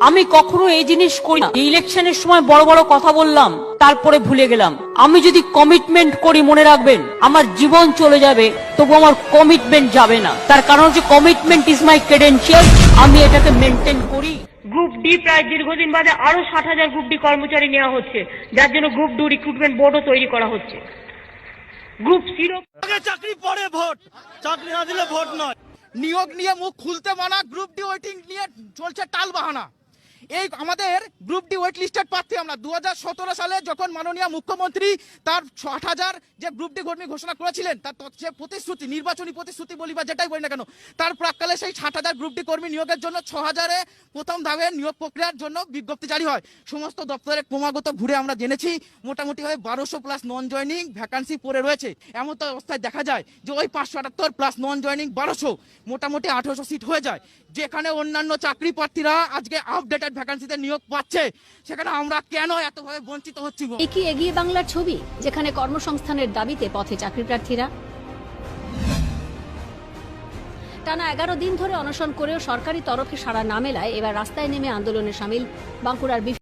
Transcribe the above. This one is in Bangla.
আমি কখনো এই জিনিস করি না। ইলেকশনের সময় বড় বড় কথা বললাম তারপরে ভুলে গেলাম। আমি যদি কমিটমেন্ট করি মনে রাখবেন আমার জীবন চলে যাবে তবু আমার কমিটমেন্ট যাবে না। তার কারণ হচ্ছে কমিটমেন্ট ইজ মাই ক্রেডেন্সিয়াল আমি এটাকে মেনটেন করি। গ্রুপ ডি প্রায় দীর্ঘদিন বাদে আরও ষাট হাজার গ্রুপ ডি কর্মচারী নেওয়া হচ্ছে যার জন্য গ্রুপ ডু রিক্রুটমেন্ট বোর্ডও তৈরি করা হচ্ছে। গ্রুপ সিরো আগে চাকরি পরে ভোট। চাকরি না দিলে ভোট নয়। নিয়োগ নিয়ে মুখ খুলতে মানা গ্রুপ ডি ওয়েটিং নিয়ে চলছে টাল বাহানা এই আমাদের গ্রুপ ডি ওয়েট লিস্টেড প্রার্থী আমরা। দু হাজার সতেরো সালে যখন মাননীয় মুখ্যমন্ত্রী তার ষাট হাজার যে গ্রুপ ডি কর্মী ঘোষণা করেছিলেন, তার যে প্রতিশ্রুতি, নির্বাচনী প্রতিশ্রুতি বলি বা যেটাই বলি না কেন, তার প্রাককালে সেই ষাট হাজার গ্রুপ ডি কর্মী নিয়োগের জন্য ছ হাজারে প্রথম ধাপের নিয়োগ প্রক্রিয়ার জন্য বিজ্ঞপ্তি জারি হয়। সমস্ত দপ্তরে ক্রমাগত ঘুরে আমরা জেনেছি, মোটামুটি হয় বারোশো প্লাস নন জয়নিং ভ্যাকান্সি পড়ে রয়েছে। এমন তো অবস্থায় দেখা যায় যে ওই পাঁচশো আটাত্তর প্লাস নন জয়নিং বারোশো, মোটামুটি আঠেরোশো সিট হয়ে যায়। যেখানে অন্যান্য চাকরি প্রার্থীরা আজকে আপডেটেড ভ্যাকান্সিতে নিয়োগ পাচ্ছে, সেখানে আমরা কেন এতভাবে বঞ্চিত হচ্ছি? এ কি এগিয়ে বাংলার ছবি, যেখানে কর্মসংস্থানের দাবিতে পথে চাকরি প্রার্থীরা টানা এগারো দিন ধরে অনশন করেও সরকারি তরফে সাড়া না মেলায় এবার রাস্তায় নেমে আন্দোলনে সামিল বাঁকুড়ার